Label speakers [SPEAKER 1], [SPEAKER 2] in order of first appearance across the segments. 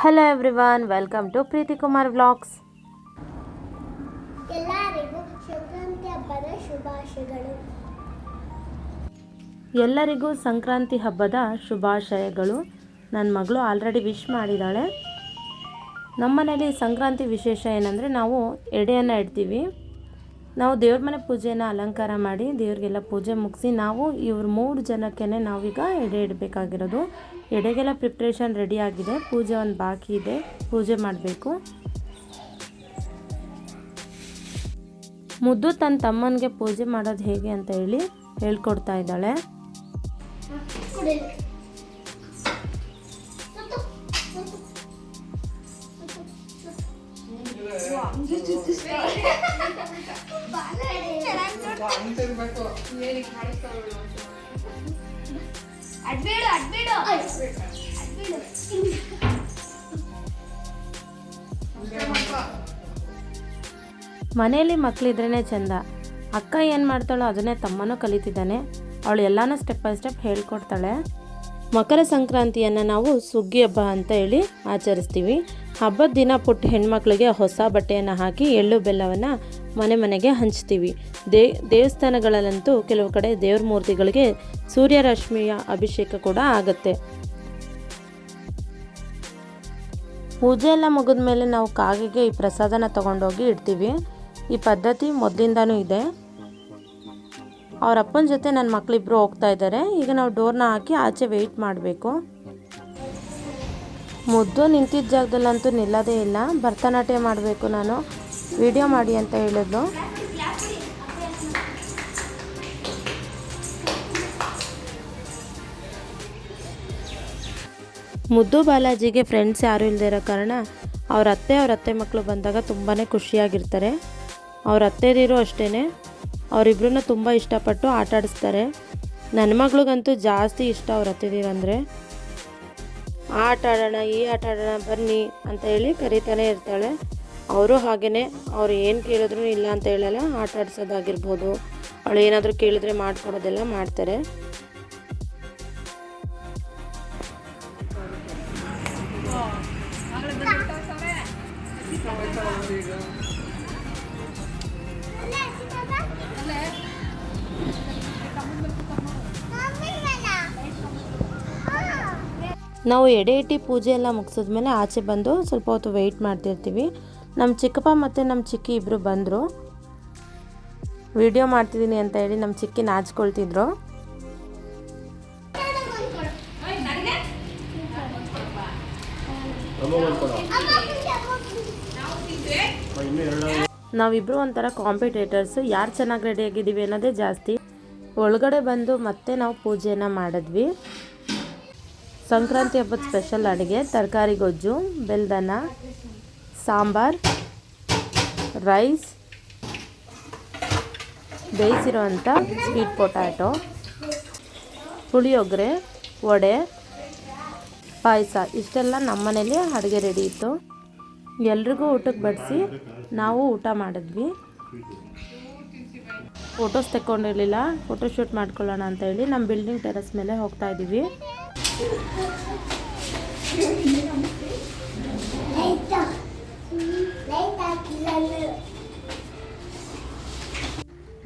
[SPEAKER 1] Hello everyone welcome to Preethi Kumar vlogs
[SPEAKER 2] ಎಲ್ಲರಿಗೂ ಸಂಕ್ರಾಂತಿ ಹಬ್ಬದ ಶುಭಾಶಯಗಳು.
[SPEAKER 1] ಎಲ್ಲರಿಗೂ ಸಂಕ್ರಾಂತಿ ಹಬ್ಬದ ಶುಭಾಶಯಗಳು. ನನ್ನ ಮಗಳು ಆಲ್ರೆಡಿ ವಿಶ್ ಮಾಡಿದ್ದಾಳೆ ನಮ್ಮನೇಲಿ ಸಂಕ್ರಾಂತಿ ವಿಶೇಷ ಏನಂದರೆ ನಾವು ಎಡೆಯನ್ನು ಇಡ್ತೀವಿ. ನಾವು ದೇವ್ರ ಮನೆ ಪೂಜೆಯನ್ನು ಅಲಂಕಾರ ಮಾಡಿ ದೇವ್ರಿಗೆಲ್ಲ ಪೂಜೆ ಮುಗಿಸಿ ನಾವು ಇವ್ರ ಮೂರು ಜನಕ್ಕೇ ನಾವೀಗ ಎಡೆ ಇಡಬೇಕಾಗಿರೋದು. ಎಡೆಗೆಲ್ಲ ಪ್ರಿಪ್ರೇಷನ್ ರೆಡಿ ಆಗಿದೆ. ಪೂಜೆ ಒಂದು ಬಾಕಿ ಇದೆ. ಪೂಜೆ ಮಾಡಬೇಕು. ಮುದ್ದು ತನ್ನ ತಮ್ಮನಿಗೆ ಪೂಜೆ ಮಾಡೋದು ಹೇಗೆ ಅಂತ ಹೇಳಿ ಹೇಳ್ಕೊಡ್ತಾ ಇದ್ದಾಳೆ.
[SPEAKER 2] ಅಡ್ಬೇಡು ಅಡ್ಬೇಡು. ಅಡ್ಬೇಡು.
[SPEAKER 1] ಮನೆಯಲ್ಲಿ ಮಕ್ಕಳಿದ್ರೇ ಚೆಂದ. ಅಕ್ಕ ಏನು ಮಾಡ್ತಾಳೋ ಅದನ್ನೇ ತಮ್ಮನೂ ಕಲಿತಿದ್ದಾನೆ. ಅವಳು ಎಲ್ಲಾನು ಸ್ಟೆಪ್ ಬೈ ಸ್ಟೆಪ್ ಹೇಳ್ಕೊಡ್ತಾಳೆ. ಮಕರ ಸಂಕ್ರಾಂತಿಯನ್ನು ನಾವು ಸುಗ್ಗಿ ಹಬ್ಬ ಅಂತ ಹೇಳಿ ಆಚರಿಸ್ತೀವಿ. ಹಬ್ಬದ ದಿನ ಪುಟ್ಟ ಹೆಣ್ಮಕ್ಳಿಗೆ ಹೊಸ ಬಟ್ಟೆಯನ್ನು ಹಾಕಿ ಎಳ್ಳು ಬೆಲ್ಲವನ್ನು ಮನೆ ಮನೆಗೆ ಹಂಚ್ತೀವಿ. ದೇ, ದೇವಸ್ಥಾನಗಳಲ್ಲಂತೂ ಕೆಲವು ಕಡೆ ದೇವ್ರ ಮೂರ್ತಿಗಳಿಗೆ ಸೂರ್ಯರಶ್ಮಿಯ ಅಭಿಷೇಕ ಕೂಡ ಆಗುತ್ತೆ. ಪೂಜೆ ಎಲ್ಲ ಮುಗಿದ ಮೇಲೆ ನಾವು ಕಾಗೆಗೆ ಈ ಪ್ರಸಾದನ ತಗೊಂಡೋಗಿ ಇಡ್ತೀವಿ. ಈ ಪದ್ಧತಿ ಮೊದಲಿಂದನೂ ಇದೆ. ಅವ್ರ ಅಪ್ಪನ ಜೊತೆ ನನ್ನ ಮಕ್ಕಳಿಬ್ಬರು ಹೋಗ್ತಾ ಇದ್ದಾರೆ. ಈಗ ನಾವು ಡೋರ್ನ ಹಾಕಿ ಆಚೆ ವೆಯ್ಟ್ ಮಾಡಬೇಕು. ಮುದ್ದು ನಿಂತಿದ್ದ ಜಾಗದಲ್ಲಂತೂ ನಿಲ್ಲೋದೇ ಇಲ್ಲ. ಭರತನಾಟ್ಯ ಮಾಡಬೇಕು ನಾನು. ವಿಡಿಯೋ ಮಾಡಿ ಅಂತ ಹೇಳಿದ್ಲು. ಮುದ್ದು ಬಾಲಾಜಿಗೆ ಫ್ರೆಂಡ್ಸ್ ಯಾರೂ ಇಲ್ಲದೆ ಇರೋ ಕಾರಣ ಅವ್ರ ಅತ್ತೆ ಅವ್ರ ಅತ್ತೆ ಮಕ್ಕಳು ಬಂದಾಗ ತುಂಬಾ ಖುಷಿಯಾಗಿರ್ತಾರೆ. ಅವ್ರ ಅತ್ತೆದಿರು ಅಷ್ಟೇ ಅವರಿಬ್ರನ್ನ ತುಂಬ ಇಷ್ಟಪಟ್ಟು ಆಟ ಆಡಿಸ್ತಾರೆ. ನನ್ನ ಮಗಳಿಗಂತೂ ಜಾಸ್ತಿ ಇಷ್ಟ ಅವ್ರ ಅತ್ತೆದಿರಂದರೆ ಆಟ ಆಡೋಣ, ಈ ಆಟ ಆಡೋಣ, ಬನ್ನಿ ಅಂತ ಹೇಳಿ ಕರಿತಾನೆ ಇರ್ತಾಳೆ. ಅವರು ಹಾಗೆಯೇ ಅವ್ರು ಏನು ಕೇಳಿದ್ರು ಇಲ್ಲ ಅಂತ ಹೇಳಲ್ಲ, ಆಟ ಆಡಿಸೋದಾಗಿರ್ಬೋದು. ಅವಳು ಏನಾದರೂ ಕೇಳಿದ್ರೆ ಮಾಡಿಕೊಡೋದೆಲ್ಲ ಮಾಡ್ತಾರೆ. ನಾವು ಎಡೆ ಇಟ್ಟು ಪೂಜೆ ಎಲ್ಲ ಮುಗಿಸಿದ್ಮೇಲೆ ಆಚೆ ಬಂದು ಸ್ವಲ್ಪ ಹೊತ್ತು ವೆಯ್ಟ್ ಮಾಡ್ತಿರ್ತೀವಿ. ನಮ್ಮ ಚಿಕ್ಕಪ್ಪ ಮತ್ತು ನಮ್ಮ ಚಿಕ್ಕಿ ಇಬ್ಬರು ಬಂದರು. ವಿಡಿಯೋ ಮಾಡ್ತಿದ್ದೀನಿ ಅಂತ ಹೇಳಿ ನಮ್ಮ ಚಿಕ್ಕಿ ನಾಚ್ಕೊಳ್ತಿದ್ರು. ನಾವಿಬ್ರು ಒಂಥರ ಕಾಂಪಿಟೇಟರ್ಸ್ ಯಾರು ಚೆನ್ನಾಗಿ ರೆಡಿ ಆಗಿದ್ದೀವಿ ಅನ್ನೋದೇ ಜಾಸ್ತಿ. ಒಳಗಡೆ ಬಂದು ಮತ್ತೆ ನಾವು ಪೂಜೆಯನ್ನು ಮಾಡಿದ್ವಿ. ಸಂಕ್ರಾಂತಿ ಹಬ್ಬದ ಸ್ಪೆಷಲ್ ಅಡುಗೆ, ತರಕಾರಿ ಗೊಜ್ಜು ಬೆಲ್ದನ್ನ ಸಾಂಬಾರ್, ರೈಸ್, ಬೇಯಿಸಿರುವಂಥ ಸ್ವೀಟ್ ಪೊಟ್ಯಾಟೊ ಪುಳಿಯೋಗರೆ, ವಡೆ, ಪಾಯಸ. ಇಷ್ಟೆಲ್ಲ ನಮ್ಮ ಮನೇಲಿ ಅಡುಗೆ ರೆಡಿ ಇತ್ತು. ಎಲ್ರಿಗೂ ಊಟಕ್ಕೆ ಬಡಿಸಿ ನಾವು ಊಟ ಮಾಡಿದ್ವಿ. ಫೋಟೋಸ್ ತೆಕ್ಕೊಂಡಿರಲಿಲ್ಲ. ಫೋಟೋಶೂಟ್ ಮಾಡ್ಕೊಳ್ಳೋಣ ಅಂತ ಹೇಳಿ ನಮ್ಮ ಬಿಲ್ಡಿಂಗ್ ಟೆರೆಸ್ ಮೇಲೆ ಹೋಗ್ತಾ ಇದ್ದೀವಿ.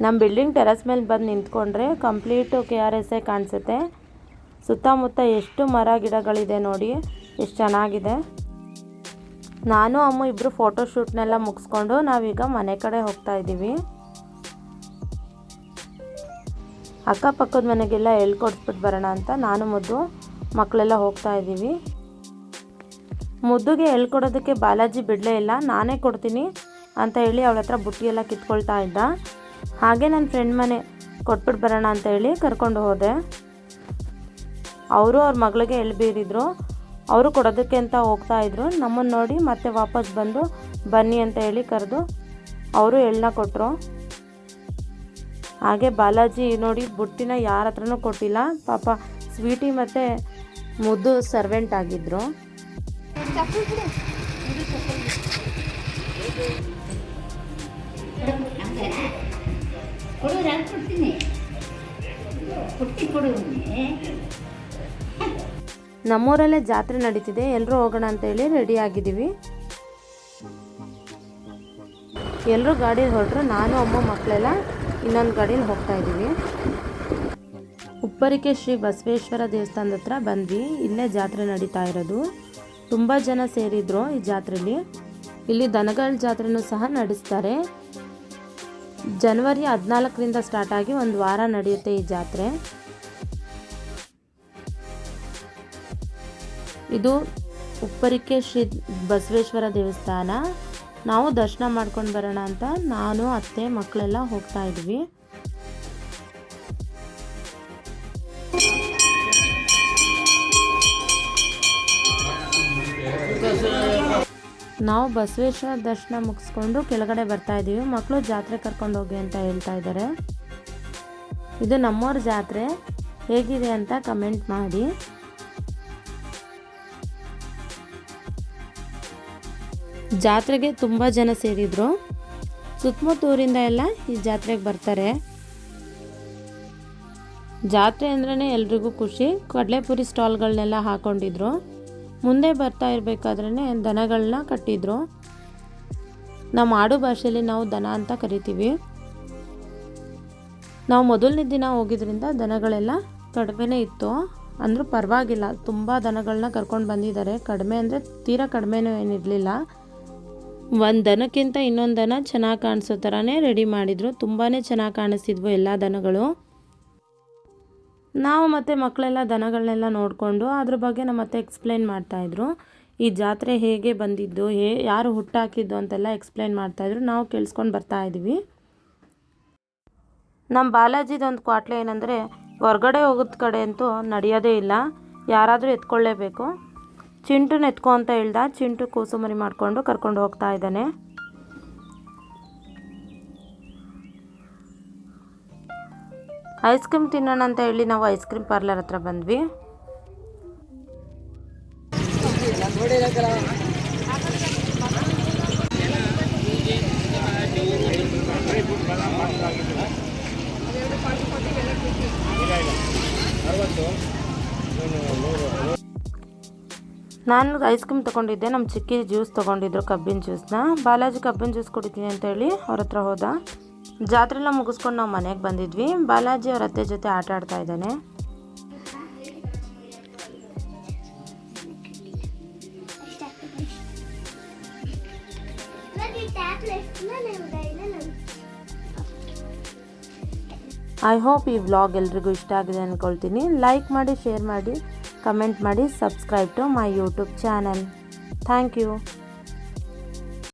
[SPEAKER 1] ನಮ್ಮ ಬಿಲ್ಡಿಂಗ್ ಟೆರಸ್ ಮೇಲೆ ಬಂದು ನಿಂತ್ಕೊಂಡ್ರೆ ಕಂಪ್ಲೀಟು ಕೆ ಆರ್ ಎಸ್ ಎ ಕಾಣಿಸುತ್ತೆ. ಸುತ್ತಮುತ್ತ ಎಷ್ಟು ಮರ ಗಿಡಗಳಿದೆ ನೋಡಿ, ಎಷ್ಟು ಚೆನ್ನಾಗಿದೆ. ನಾನು, ಅಮ್ಮ ಇಬ್ಬರು ಫೋಟೋ ಶೂಟ್ನೆಲ್ಲ ಮುಗಿಸ್ಕೊಂಡು ನಾವೀಗ ಮನೆ ಕಡೆ ಹೋಗ್ತಾ ಇದ್ದೀವಿ. ಅಕ್ಕಪಕ್ಕದ ಮನೆಗೆಲ್ಲ ಹೇಳ್ಕೊಡ್ಸ್ಬಿಟ್ಟು ಬರೋಣ ಅಂತ ನಾನು, ಮುದ್ದು ಮಕ್ಕಳೆಲ್ಲ ಹೋಗ್ತಾ ಇದ್ದೀವಿ. ಮುದ್ದುಗೆ ಹೇಳ್ಕೊಡೋದಕ್ಕೆ ಬಾಲಾಜಿ ಬಿಡಲೇ ಇಲ್ಲ, ನಾನೇ ಕೊಡ್ತೀನಿ ಅಂತ ಹೇಳಿ ಅವಳ ಹತ್ರ ಬುಟ್ಟಿಯೆಲ್ಲ ಕಿತ್ಕೊಳ್ತಾ ಇದ್ದ. ಹಾಗೆ ನನ್ನ ಫ್ರೆಂಡ್ ಮನೆ ಕೊಟ್ಬಿಟ್ಟು ಬರೋಣ ಅಂತ ಹೇಳಿ ಕರ್ಕೊಂಡು ಹೋದೆ. ಅವರು ಅವ್ರ ಮಗಳಿಗೆ ಎಳ್ಬೀರಿದ್ರು ಅವರು ಕೊಡೋದಕ್ಕೆ ಅಂತ ಹೋಗ್ತಾ ಇದ್ರು. ನಮ್ಮನ್ನು ನೋಡಿ ಮತ್ತೆ ವಾಪಸ್ ಬಂದು ಬನ್ನಿ ಅಂತ ಹೇಳಿ ಕರೆದು ಅವರು ಎಳ್ಳನ್ನ ಕೊಟ್ಟರು ಹಾಗೆ ಬಾಲಾಜಿ ನೋಡಿ ಬುಟ್ಟಿನ ಯಾರ ಹತ್ರನೂ ಕೊಟ್ಟಿಲ್ಲ. ಪಾಪ ಸ್ವೀಟಿ ಮತ್ತು ಮುದ್ದು ಸರ್ವೆಂಟ್ ಆಗಿದ್ರು. ನಮ್ಮೂರಲ್ಲೇ ಜಾತ್ರೆ ನಡೀತಿದೆ. ಎಲ್ಲರೂ ಹೋಗೋಣ ಅಂತೇಳಿ ರೆಡಿ ಆಗಿದ್ದೀವಿ. ಎಲ್ಲರೂ ಗಾಡೀಲಿ ಹೊರಟ್ರು, ನಾನು, ಅಮ್ಮ, ಮಕ್ಕಳೆಲ್ಲ ಇನ್ನೊಂದು ಗಾಡೀಲಿ ಹೋಗ್ತಾ ಇದ್ದೀವಿ. ಉಪ್ಪರಿಕೆ ಶ್ರೀ ಬಸವೇಶ್ವರ ದೇವಸ್ಥಾನದ ಹತ್ರ ಬಂದ್ವಿ. ಇಲ್ಲೇ ಜಾತ್ರೆ ನಡೀತಾ ಇರೋದು. ತುಂಬ ಜನ ಸೇರಿದ್ರು ಈ ಜಾತ್ರೆಯಲ್ಲಿ ಇಲ್ಲಿ ದನಗಳ ಜಾತ್ರೆನೂ ಸಹ ನಡೆಸ್ತಾರೆ. ಜನವರಿ ಹದಿನಾಲ್ಕರಿಂದ ಸ್ಟಾರ್ಟ್ ಆಗಿ ಒಂದು ವಾರ ನಡೆಯುತ್ತೆ ಈ ಜಾತ್ರೆ. ಇದು ಉಪ್ಪರಿಕೆ ಶ್ರೀ ಬಸವೇಶ್ವರ ದೇವಸ್ಥಾನ. ನಾವು ದರ್ಶನ ಮಾಡ್ಕೊಂಡು ಬರೋಣ ಅಂತ ನಾನು, ಅತ್ತೆ, ಮಕ್ಕಳೆಲ್ಲ ಹೋಗ್ತಾ ಇದ್ವಿ. ನಾವು ಬಸವೇಶ್ವರ ದರ್ಶನ ಮುಗಿಸ್ಕೊಂಡು ಕೆಳಗಡೆ ಬರ್ತಾ ಇದ್ದೀವಿ. ಮಕ್ಕಳು ಜಾತ್ರೆ ಕರ್ಕೊಂಡು ಹೋಗಿ ಅಂತ ಹೇಳ್ತಾ ಇದ್ದಾರೆ. ಇದು ನಮ್ಮವ್ರ ಜಾತ್ರೆ. ಹೇಗಿದೆ ಅಂತ ಕಮೆಂಟ್ ಮಾಡಿ. ಜಾತ್ರೆಗೆ ತುಂಬ ಜನ ಸೇರಿದ್ರು. ಸುತ್ತಮುತ್ತ ಊರಿಂದ ಎಲ್ಲ ಈ ಜಾತ್ರೆಗೆ ಬರ್ತಾರೆ. ಜಾತ್ರೆ ಅಂದ್ರೇ ಎಲ್ರಿಗೂ ಖುಷಿ. ಕಡಲೆಪುರಿ ಸ್ಟಾಲ್ಗಳನ್ನೆಲ್ಲ ಹಾಕೊಂಡಿದ್ರು. ಮುಂದೆ ಬರ್ತಾ ಇರಬೇಕಾದ್ರೆ ದನಗಳನ್ನ ಕಟ್ಟಿದ್ರು. ನಮ್ಮ ಆಡು ಭಾಷೆಯಲ್ಲಿ ನಾವು ದನ ಅಂತ ಕರಿತೀವಿ. ನಾವು ಮೊದಲನೇ ದಿನ ಹೋಗಿದ್ರಿಂದ ದನಗಳೆಲ್ಲ ಕಡಿಮೆನೇ ಇತ್ತು. ಅಂದರೂ ಪರವಾಗಿಲ್ಲ, ತುಂಬ ದನಗಳನ್ನ ಕರ್ಕೊಂಡು ಬಂದಿದ್ದಾರೆ. ಕಡಿಮೆ ಅಂದರೆ ತೀರಾ ಕಡಿಮೆನೂ ಏನಿರಲಿಲ್ಲ. ಒಂದು ದನಕ್ಕಿಂತ ಇನ್ನೊಂದು ದನ ಚೆನ್ನಾಗಿ ಕಾಣಿಸೋ ಥರನೇ ರೆಡಿ ಮಾಡಿದರು. ತುಂಬಾ ಚೆನ್ನಾಗಿ ಕಾಣಿಸ್ತಿದ್ವು ಎಲ್ಲ ದನಗಳು. ನಾವು ಮತ್ತು ಮಕ್ಕಳೆಲ್ಲ ದನಗಳನ್ನೆಲ್ಲ ನೋಡಿಕೊಂಡು ಅದ್ರ ಬಗ್ಗೆ ನಮ್ಮ ಮತ್ತೆ ಎಕ್ಸ್ಪ್ಲೈನ್ ಮಾಡ್ತಾಯಿದ್ರು ಈ ಜಾತ್ರೆ ಹೇಗೆ ಬಂದಿದ್ದು, ಹೇ, ಯಾರು ಹುಟ್ಟಾಕಿದ್ದು ಅಂತೆಲ್ಲ ಎಕ್ಸ್ಪ್ಲೈನ್ ಮಾಡ್ತಾಯಿದ್ರು ನಾವು ಕೇಳಿಸ್ಕೊಂಡು ಬರ್ತಾ ಇದ್ವಿ. ನಮ್ಮ ಬಾಲಾಜಿದೊಂದು ಕ್ವಾಟ್ಲೆ ಏನಂದರೆ, ಹೊರಗಡೆ ಹೋಗೋದ್ ಕಡೆ ಅಂತೂ ನಡೆಯೋದೇ ಇಲ್ಲ. ಯಾರಾದರೂ ಎತ್ಕೊಳ್ಳೇಬೇಕು. ಚಿಂಟುನ ಎತ್ಕೊ ಅಂತ ಹೇಳ್ದ. ಚಿಂಟು ಕೋಸುಮರಿ ಮಾಡಿಕೊಂಡು ಕರ್ಕೊಂಡು ಹೋಗ್ತಾ ಇದ್ದಾನೆ. ಐಸ್ ಕ್ರೀಮ್ ತಿನ್ನೋಣ ಅಂತ ಹೇಳಿ ನಾವು ಐಸ್ ಕ್ರೀಮ್ ಪಾರ್ಲರ್ ಹತ್ರ ಬಂದ್ವಿ. ನಾನು ಐಸ್ ಕ್ರೀಮ್ ತೊಗೊಂಡಿದ್ದೆ, ನಮ್ಮ ಚಿಕ್ಕಿ ಜ್ಯೂಸ್ ತೊಗೊಂಡಿದ್ರು, ಕಬ್ಬಿನ ಜ್ಯೂಸ್ನ. ಬಾಲಾಜಿ ಕಬ್ಬಿನ ಜ್ಯೂಸ್ ಕುಡಿತೀನಿ ಅಂತ ಹೇಳಿ ಅವ್ರ ಹತ್ರ ಹೋದ. ಜಾತ್ರೆಲ್ಲ ಮುಗಿಸ್ಕೊಂಡು ನಾವು ಮನೆಗೆ ಬಂದಿದ್ವಿ. ಬಾಲಾಜಿ ಅವ್ರ ಅತ್ತೆ ಜೊತೆ ಆಟ ಆಡ್ತಾ ಇದ್ದಾನೆ. ಐ ಹೋಪ್ ಈ ವ್ಲಾಗ್ ಎಲ್ರಿಗೂ ಇಷ್ಟ ಆಗಿದೆ ಅಂದ್ಕೊಳ್ತೀನಿ. ಲೈಕ್ ಮಾಡಿ ಶೇರ್ ಮಾಡಿ. ಕಮೆಂಟ್ ಮಾಡಿ subscribe to my YouTube channel. Thank you.